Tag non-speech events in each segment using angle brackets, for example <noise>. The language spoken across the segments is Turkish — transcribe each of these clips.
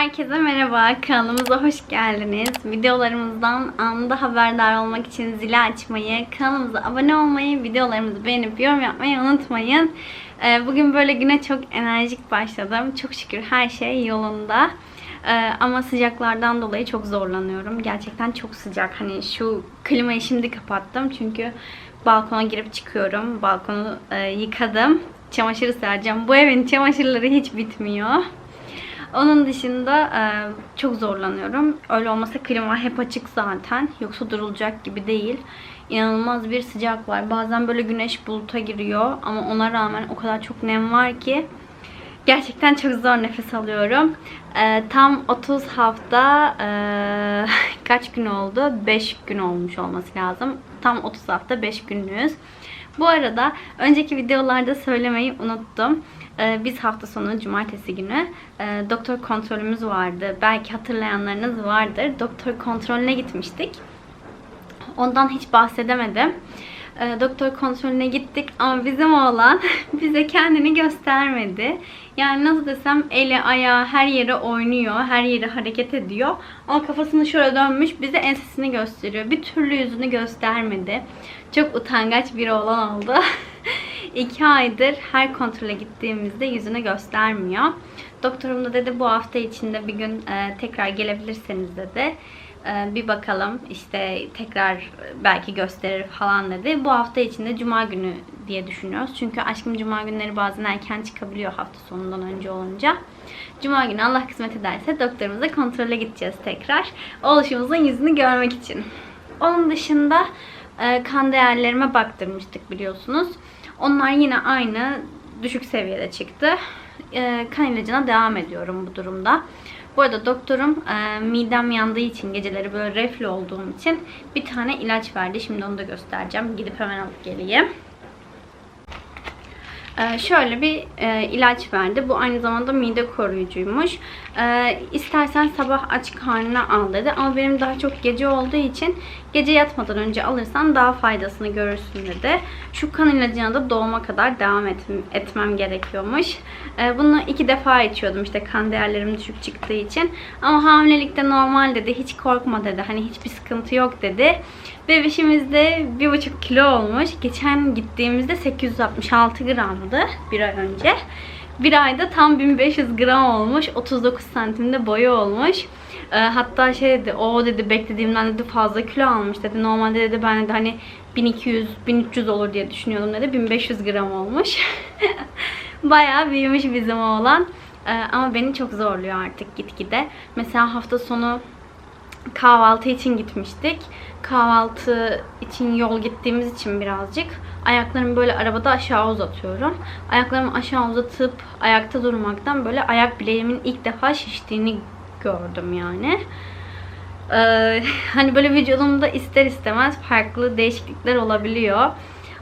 Herkese merhaba, kanalımıza hoş geldiniz. Videolarımızdan anında haberdar olmak için zili açmayı, kanalımıza abone olmayı, videolarımızı beğenip yorum yapmayı unutmayın. Ee, Bugün böyle güne çok enerjik başladım. Çok şükür her şey yolunda. Ee, Ama sıcaklardan dolayı çok zorlanıyorum. Gerçekten çok sıcak. Hani şu klimayı şimdi kapattım çünkü balkona girip çıkıyorum. Balkonu e, yıkadım. Çamaşırı sereceğim. Bu evin çamaşırları hiç bitmiyor. Onun dışında e, çok zorlanıyorum. Öyle olmasa klima hep açık zaten. Yoksa durulacak gibi değil. İnanılmaz bir sıcak var. Bazen böyle güneş buluta giriyor. Ama ona rağmen o kadar çok nem var ki. Gerçekten çok zor nefes alıyorum. E, tam 30 hafta e, <laughs> kaç gün oldu? 5 gün olmuş olması lazım. Tam 30 hafta 5 günlüğüz. Bu arada önceki videolarda söylemeyi unuttum. Ee, Biz hafta sonu cumartesi günü e, doktor kontrolümüz vardı. Belki hatırlayanlarınız vardır. Doktor kontrolüne gitmiştik. Ondan hiç bahsedemedim. Ee, Doktor kontrolüne gittik ama bizim oğlan <laughs> bize kendini göstermedi. Yani nasıl desem eli ayağı her yere oynuyor, her yeri hareket ediyor. Ama kafasını şöyle dönmüş bize ensesini gösteriyor. Bir türlü yüzünü göstermedi. Çok utangaç bir oğlan oldu. <laughs> İki aydır her kontrole gittiğimizde yüzünü göstermiyor. Doktorum da dedi bu hafta içinde bir gün e, tekrar gelebilirseniz dedi. E, bir bakalım işte tekrar belki gösterir falan dedi. Bu hafta içinde cuma günü diye düşünüyoruz. Çünkü aşkım cuma günleri bazen erken çıkabiliyor hafta sonundan önce olunca. Cuma günü Allah kısmet ederse doktorumuza kontrole gideceğiz tekrar. Oluşumuzun yüzünü görmek için. Onun dışında e, kan değerlerime baktırmıştık biliyorsunuz. Onlar yine aynı düşük seviyede çıktı. E, kan ilacına devam ediyorum bu durumda. Bu arada doktorum e, midem yandığı için geceleri böyle reflü olduğum için bir tane ilaç verdi. Şimdi onu da göstereceğim. Gidip hemen alıp geleyim. Ee, şöyle bir e, ilaç verdi. Bu aynı zamanda mide koruyucuymuş. Ee, istersen sabah aç karnına al dedi. Ama benim daha çok gece olduğu için gece yatmadan önce alırsan daha faydasını görürsün dedi. Şu kan ilacına da doğuma kadar devam et, etmem gerekiyormuş. Ee, bunu iki defa içiyordum işte kan değerlerim düşük çıktığı için. Ama hamilelikte normal dedi. Hiç korkma dedi. Hani hiçbir sıkıntı yok dedi. Bebişimiz de 1,5 kilo olmuş. Geçen gittiğimizde 866 gramdı bir ay önce. Bir ayda tam 1500 gram olmuş. 39 santimde boyu olmuş. Ee, hatta şey dedi, o dedi beklediğimden dedi fazla kilo almış dedi. Normalde dedi ben de hani 1200 1300 olur diye düşünüyordum dedi. 1500 gram olmuş. <laughs> Bayağı büyümüş bizim oğlan. Ee, ama beni çok zorluyor artık gitgide. Mesela hafta sonu kahvaltı için gitmiştik. Kahvaltı için yol gittiğimiz için birazcık ayaklarımı böyle arabada aşağı uzatıyorum. Ayaklarımı aşağı uzatıp ayakta durmaktan böyle ayak bileğimin ilk defa şiştiğini gördüm yani. Ee, <laughs> hani böyle vücudumda ister istemez farklı değişiklikler olabiliyor.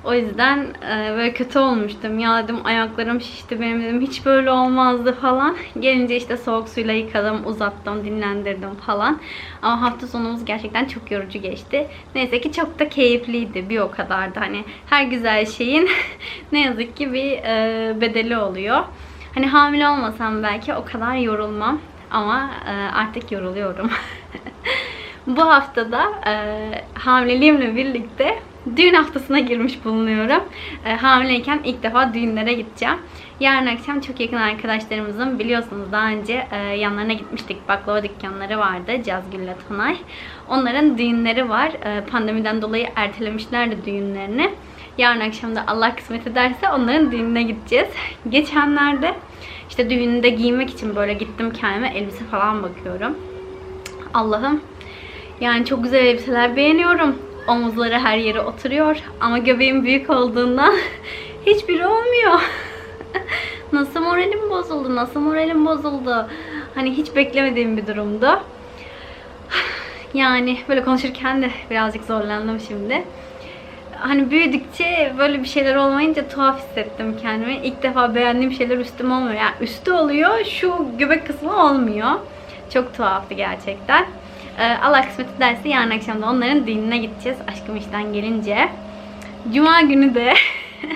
O yüzden e, böyle kötü olmuştum. Ya dedim ayaklarım şişti benim dedim hiç böyle olmazdı falan. <laughs> Gelince işte soğuk suyla yıkadım, uzattım, dinlendirdim falan. Ama hafta sonumuz gerçekten çok yorucu geçti. Neyse ki çok da keyifliydi bir o kadar da. Hani her güzel şeyin <laughs> ne yazık ki bir e, bedeli oluyor. Hani hamile olmasam belki o kadar yorulmam. Ama e, artık yoruluyorum. <laughs> Bu haftada e, hamileliğimle birlikte düğün haftasına girmiş bulunuyorum. E, hamileyken ilk defa düğünlere gideceğim. Yarın akşam çok yakın arkadaşlarımızın biliyorsunuz daha önce e, yanlarına gitmiştik. Baklava dükkanları vardı. Cazgül ile Tonay. Onların düğünleri var. E, pandemiden dolayı ertelemişlerdi düğünlerini. Yarın akşam da Allah kısmet ederse onların düğününe gideceğiz. <laughs> Geçenlerde işte düğünde giymek için böyle gittim kendime elbise falan bakıyorum. Allah'ım yani çok güzel elbiseler beğeniyorum. Omuzları her yere oturuyor ama göbeğim büyük olduğundan <laughs> hiçbiri olmuyor. <laughs> nasıl moralim bozuldu, nasıl moralim bozuldu. Hani hiç beklemediğim bir durumdu. <sighs> Yani böyle konuşurken de birazcık zorlandım şimdi. Hani büyüdükçe böyle bir şeyler olmayınca tuhaf hissettim kendimi. İlk defa beğendiğim şeyler üstüm olmuyor. Yani üstü oluyor, şu göbek kısmı olmuyor. Çok tuhaftı gerçekten. Ee, Allah kısmet ederse yarın akşam da onların düğününe gideceğiz. Aşkım işten gelince. Cuma günü de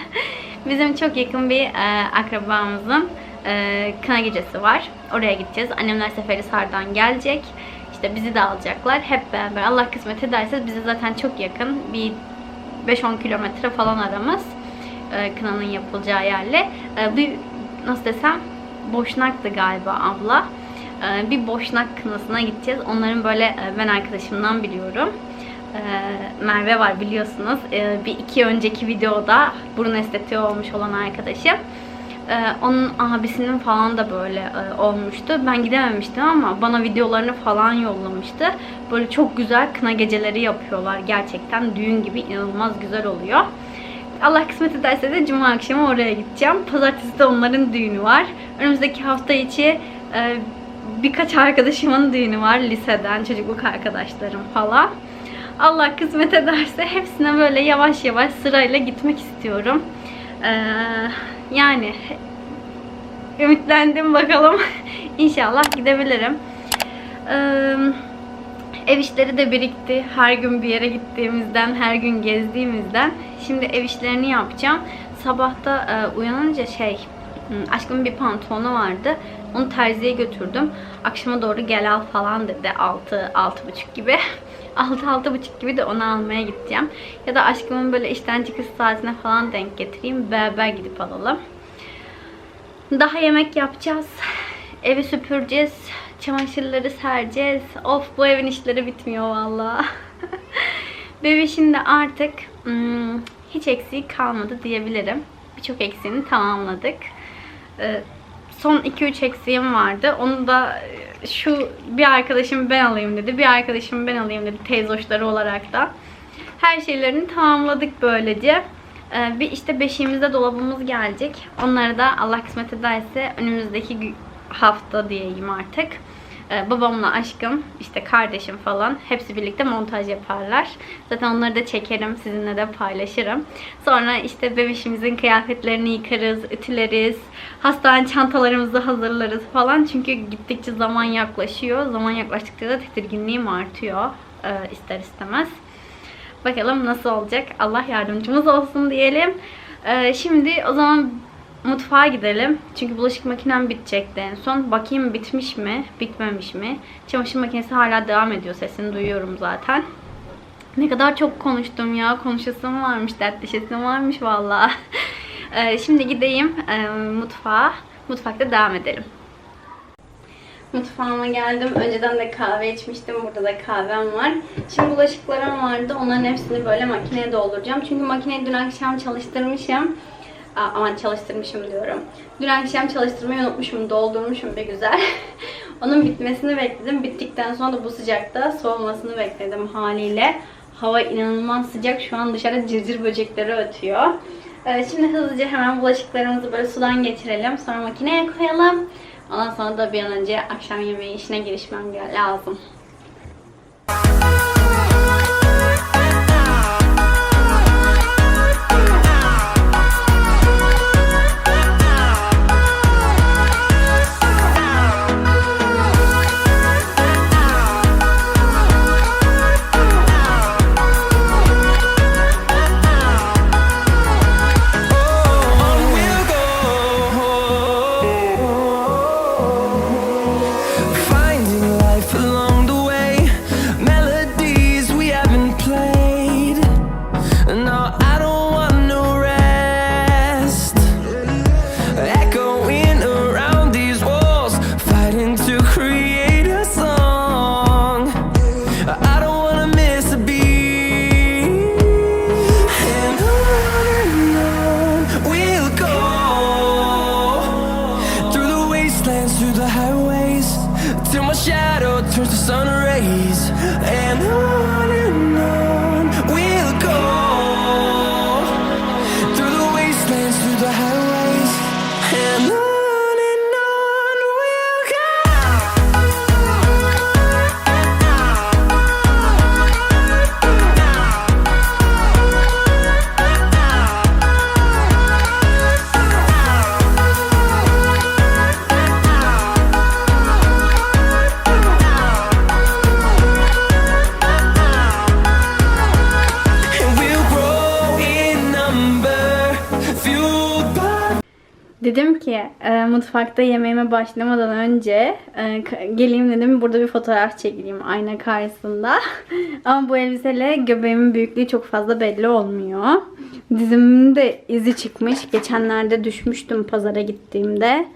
<laughs> bizim çok yakın bir e, akrabamızın e, kına gecesi var. Oraya gideceğiz. Annemler Seferihisar'dan gelecek. İşte bizi de alacaklar. Hep beraber Allah kısmet ederse bize zaten çok yakın. Bir 5-10 kilometre falan aramız. E, kınanın yapılacağı yerle. E, bir nasıl desem Boşnak'tı galiba abla. E, bir Boşnak kınasına gideceğiz. Onların böyle e, ben arkadaşımdan biliyorum. E, Merve var biliyorsunuz. E, bir iki önceki videoda burun estetiği olmuş olan arkadaşım. Onun abisinin falan da böyle e, olmuştu. Ben gidememiştim ama bana videolarını falan yollamıştı. Böyle çok güzel kına geceleri yapıyorlar. Gerçekten düğün gibi inanılmaz güzel oluyor. Allah kısmet ederse de cuma akşamı oraya gideceğim. Pazartesi de onların düğünü var. Önümüzdeki hafta içi e, birkaç arkadaşımın düğünü var liseden, çocukluk arkadaşlarım falan. Allah kısmet ederse hepsine böyle yavaş yavaş sırayla gitmek istiyorum. Ee, yani ümitlendim bakalım. <laughs> İnşallah gidebilirim. Ee, ev işleri de birikti. Her gün bir yere gittiğimizden, her gün gezdiğimizden. Şimdi ev işlerini yapacağım. Sabahta e, uyanınca şey, aşkımın bir pantolonu vardı. Onu terziye götürdüm. Akşama doğru gel al falan dedi. 6 altı buçuk gibi. <laughs> 6 altı buçuk gibi de onu almaya gideceğim. Ya da aşkımın böyle işten çıkış saatine falan denk getireyim. Beraber gidip alalım. Daha yemek yapacağız. Evi süpüreceğiz. Çamaşırları sereceğiz. Of bu evin işleri bitmiyor valla. <laughs> Bebişin de artık hmm, hiç eksiği kalmadı diyebilirim. Birçok eksiğini tamamladık. Ee, son 2-3 eksiğim vardı. Onu da e, şu bir arkadaşım ben alayım dedi. Bir arkadaşım ben alayım dedi. Teyzoşları olarak da. Her şeylerini tamamladık böylece. Ee, bir işte beşiğimizde dolabımız gelecek. Onları da Allah kısmet ederse önümüzdeki hafta diyeyim artık. Ee, babamla aşkım, işte kardeşim falan hepsi birlikte montaj yaparlar. Zaten onları da çekerim, sizinle de paylaşırım. Sonra işte bebişimizin kıyafetlerini yıkarız, ütüleriz, hastane çantalarımızı hazırlarız falan. Çünkü gittikçe zaman yaklaşıyor. Zaman yaklaştıkça da tedirginliğim artıyor e, ister istemez. Bakalım nasıl olacak. Allah yardımcımız olsun diyelim. Ee, şimdi o zaman mutfağa gidelim. Çünkü bulaşık makinem bitecekti en son. Bakayım bitmiş mi, bitmemiş mi? Çamaşır makinesi hala devam ediyor. Sesini duyuyorum zaten. Ne kadar çok konuştum ya. Konuşasım varmış, dertleşesim varmış valla. <laughs> Ee, şimdi gideyim e, mutfağa. Mutfakta devam edelim. Mutfağıma geldim. Önceden de kahve içmiştim. Burada da kahvem var. Şimdi bulaşıklarım vardı. Onların hepsini böyle makineye dolduracağım. Çünkü makineyi dün akşam çalıştırmışım. Aman çalıştırmışım diyorum. Dün akşam çalıştırmayı unutmuşum. Doldurmuşum bir güzel. <laughs> Onun bitmesini bekledim. Bittikten sonra da bu sıcakta soğumasını bekledim haliyle. Hava inanılmaz sıcak. Şu an dışarıda cırcır böcekleri ötüyor. Ee, şimdi hızlıca hemen bulaşıklarımızı böyle sudan geçirelim. Sonra makineye koyalım. Ondan sonra da bir an önce akşam yemeği işine girişmem lazım. Ki e, mutfakta yemeğime başlamadan önce e, geleyim dedim burada bir fotoğraf çekeyim ayna karşısında. <laughs> Ama bu elbiseyle göbeğimin büyüklüğü çok fazla belli olmuyor. Dizimin de izi çıkmış. Geçenlerde düşmüştüm pazara gittiğimde.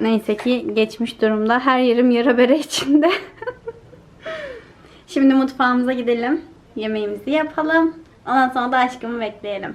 Neyse ki geçmiş durumda. Her yerim yara bere içinde. <laughs> Şimdi mutfağımıza gidelim. Yemeğimizi yapalım. Ondan sonra da aşkımı bekleyelim.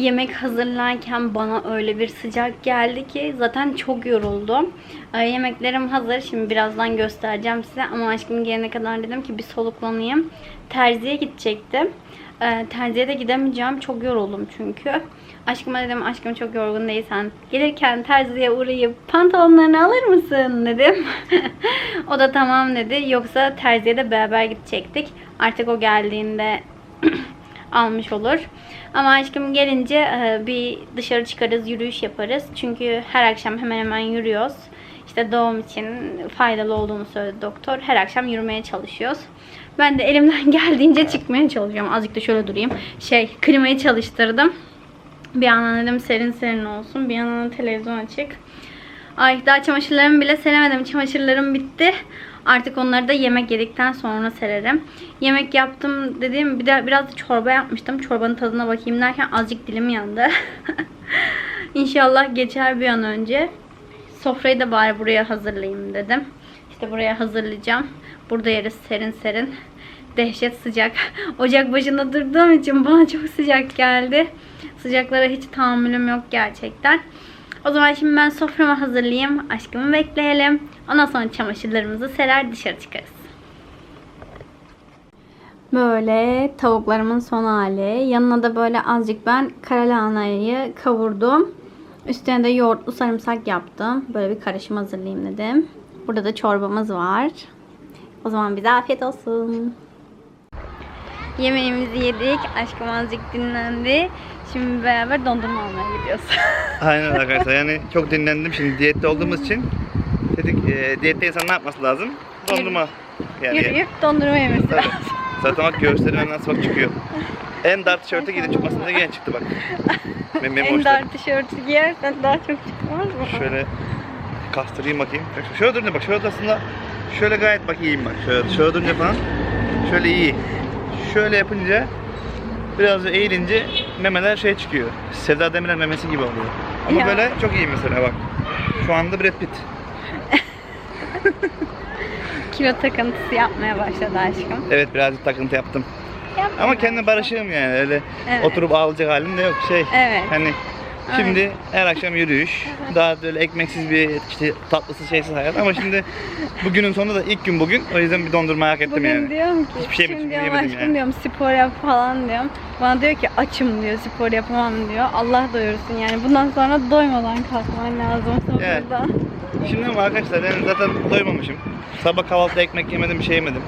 Yemek hazırlarken bana öyle bir sıcak geldi ki zaten çok yoruldum. Ee, yemeklerim hazır. Şimdi birazdan göstereceğim size ama aşkım gelene kadar dedim ki bir soluklanayım. Terziye gidecektim. Ee, terziye de gidemeyeceğim. Çok yoruldum çünkü. Aşkıma dedim aşkım çok yorgun değilsen gelirken terziye uğrayıp pantolonlarını alır mısın dedim. <laughs> o da tamam dedi. Yoksa terziye de beraber gidecektik. Artık o geldiğinde <clears throat> almış olur. Ama aşkım gelince e, bir dışarı çıkarız, yürüyüş yaparız. Çünkü her akşam hemen hemen yürüyoruz. İşte doğum için faydalı olduğunu söyledi doktor. Her akşam yürümeye çalışıyoruz. Ben de elimden <laughs> geldiğince çıkmaya çalışıyorum. Azıcık da şöyle durayım. Şey, klimayı çalıştırdım. Bir yandan dedim serin serin olsun. Bir yandan da televizyon açık. Ay daha çamaşırlarımı bile seremedim. Çamaşırlarım bitti. Artık onları da yemek yedikten sonra sererim. Yemek yaptım dediğim bir de biraz da çorba yapmıştım. Çorbanın tadına bakayım derken azıcık dilim yandı. <laughs> İnşallah geçer bir an önce. Sofrayı da bari buraya hazırlayayım dedim. İşte buraya hazırlayacağım. Burada yeriz serin serin. Dehşet sıcak. <laughs> Ocak başında durduğum için bana çok sıcak geldi. Sıcaklara hiç tahammülüm yok gerçekten. O zaman şimdi ben soframı hazırlayayım. Aşkımı bekleyelim. Ondan sonra çamaşırlarımızı serer dışarı çıkarız. Böyle tavuklarımın son hali. Yanına da böyle azıcık ben karalahanayı kavurdum. Üstüne de yoğurtlu sarımsak yaptım. Böyle bir karışım hazırlayayım dedim. Burada da çorbamız var. O zaman bize afiyet olsun. Yemeğimizi yedik. Aşkım azıcık dinlendi. Şimdi beraber dondurma almaya gidiyoruz. Aynen arkadaşlar yani çok dinlendim şimdi diyette olduğumuz için dedik e, diyette insan ne yapması lazım? Dondurma. Yani Yürüyüp dondurma yemesi Tabii. lazım. Zaten bak göğüslerim nasıl bak çıkıyor. En dar tişörte gidip çıkmasında yine çıktı bak. <laughs> Benim, benim En dar tişörtü giyersen daha çok çıkmaz mı? Şöyle kastırayım bakayım. Bak Şöyle durunca bak şöyle aslında şöyle gayet bak iyiyim bak. Şöyle, şöyle durunca falan şöyle iyi. Şöyle yapınca biraz da eğilince memeler şey çıkıyor. Sevda Demirel memesi gibi oluyor. Ama Ya. böyle çok iyi mesela bak. Şu anda Brad Pitt. Kilo takıntısı yapmaya başladı aşkım. Evet birazcık takıntı yaptım. Yapma Ama kendime barışığım yani öyle Evet. oturup ağlayacak halim de yok şey. Evet. Hani Şimdi her akşam yürüyüş. Daha böyle ekmeksiz bir işte tatlısı şeysiz hayat ama şimdi bugünün sonunda da ilk gün bugün. O yüzden bir dondurma hak ettim Bugün yani. diyorum ki, Hiçbir şey şimdi diyorum aşkım yani. diyorum spor yap falan diyorum. Bana diyor ki açım diyor spor yapamam diyor. Allah doyursun yani bundan sonra doymadan kalkman lazım Evet. Şimdi ama arkadaşlar ben zaten doymamışım. Sabah kahvaltıda ekmek yemedim, bir şey yemedim.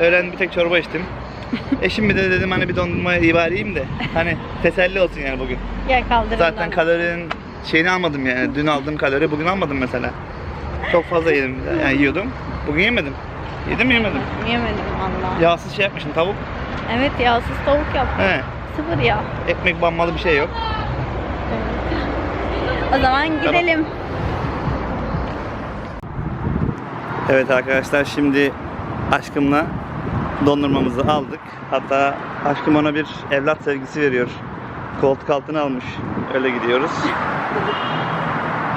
Öğlen bir tek çorba içtim. <laughs> E şimdi de dedim hani bir dondurma ibareyim de hani teselli olsun yani bugün. Gel kaldırın Zaten kalorinin şeyini almadım yani. <laughs> Dün aldığım kalori bugün almadım mesela. Çok fazla yedim. Yani yiyordum. Bugün yemedim. Yedim yemedim. Yemedim valla. Yağsız şey yapmışım tavuk. Evet yağsız tavuk yaptım. He. Sıfır yağ. Ekmek banmalı bir şey yok. O zaman gidelim. Evet arkadaşlar şimdi aşkımla dondurmamızı aldık. Hatta aşkım ona bir evlat sevgisi veriyor. Koltuk altına almış. Öyle gidiyoruz.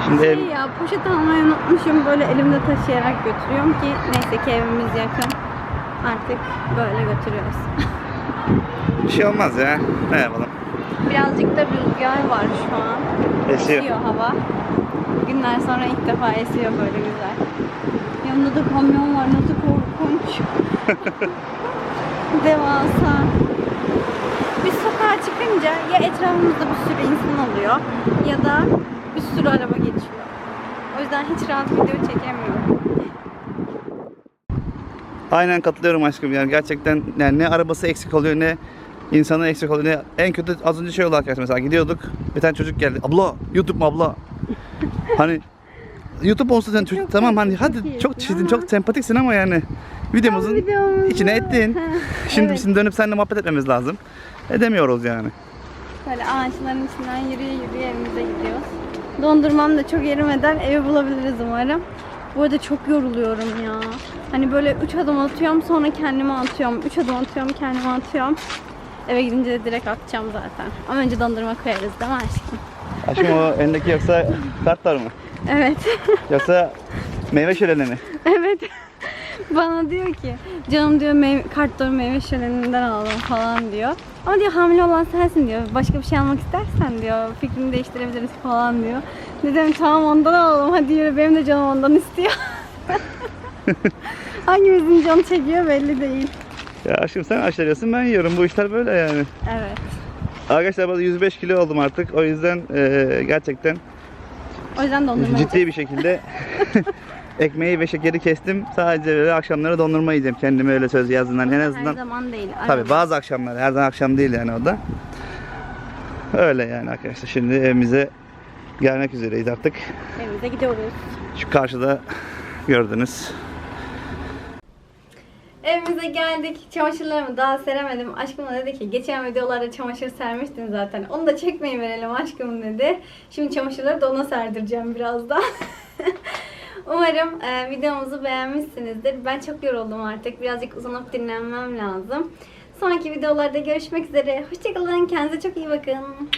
Şimdi ev, Şey ya poşet almayı unutmuşum. Böyle elimde taşıyarak götürüyorum ki neyse ki evimiz yakın. Artık böyle götürüyoruz. bir şey olmaz ya. Ne yapalım? Birazcık da rüzgar var şu an. Esiyor. Esiyor hava. Günler sonra ilk defa esiyor böyle güzel. Yanında da kamyon var. Nasıl korkunç. <laughs> Devasa. Biz sokağa çıkınca ya etrafımızda bir sürü insan oluyor ya da bir sürü araba geçiyor. O yüzden hiç rahat video çekemiyorum. Aynen katılıyorum aşkım yani gerçekten yani ne arabası eksik oluyor ne insanı eksik oluyor ne en kötü az önce şey oldu arkadaşlar mesela gidiyorduk bir tane çocuk geldi abla YouTube mu abla hani YouTube olsa sen çocuk tamam hani hadi çok çizdin çok sempatiksin ama yani videomuzun videomuzu- içine ettin. <laughs> Şimdi evet. bizim dönüp seninle muhabbet etmemiz lazım. Edemiyoruz yani. Böyle ağaçların içinden yürüye yürüye evimize gidiyoruz. Dondurmam da çok erimeden evi bulabiliriz umarım. Bu arada çok yoruluyorum ya. Hani böyle 3 adım atıyorum sonra kendime atıyorum. 3 adım atıyorum kendime atıyorum. Eve gidince de direkt atacağım zaten. Ama önce dondurma koyarız değil mi aşkım? Aşkım o <laughs> elindeki yoksa kartlar mı? Evet. <laughs> Yoksa meyve şöleni mi? evet. <laughs> Bana diyor ki canım diyor meyve, kartları meyve şöleninden alalım falan diyor. Ama diyor hamile olan sensin diyor. Başka bir şey almak istersen diyor fikrini değiştirebiliriz falan diyor. Dedim tamam ondan alalım hadi yürü benim de canım ondan istiyor. <laughs> Hangimizin canı çekiyor belli değil. Ya aşkım sen aşeriyorsun ben yiyorum. Bu işler böyle yani. Evet. Arkadaşlar ben 105 kilo oldum artık. O yüzden eee, gerçekten O yüzden dondurma ciddi bir şekilde <laughs> ekmeği ve şekeri kestim. Sadece böyle akşamları dondurma yiyeceğim. Kendime öyle söz yazdığından en Her azından. zaman değil. Tabii arada. bazı akşamlar. Her zaman akşam değil yani o da. Öyle yani arkadaşlar. Şimdi evimize gelmek üzereyiz artık. Evimize gidiyoruz. Şu karşıda gördünüz. Evimize geldik. Çamaşırlarımı daha seremedim. Aşkım da dedi ki geçen videolarda çamaşır sermiştin zaten. Onu da çekmeyi verelim aşkım dedi. Şimdi çamaşırları da ona serdireceğim birazdan. <laughs> Umarım e, videomuzu beğenmişsinizdir. Ben çok yoruldum artık. Birazcık uzanıp dinlenmem lazım. Sonraki videolarda görüşmek üzere. Hoşçakalın. Kendinize çok iyi bakın.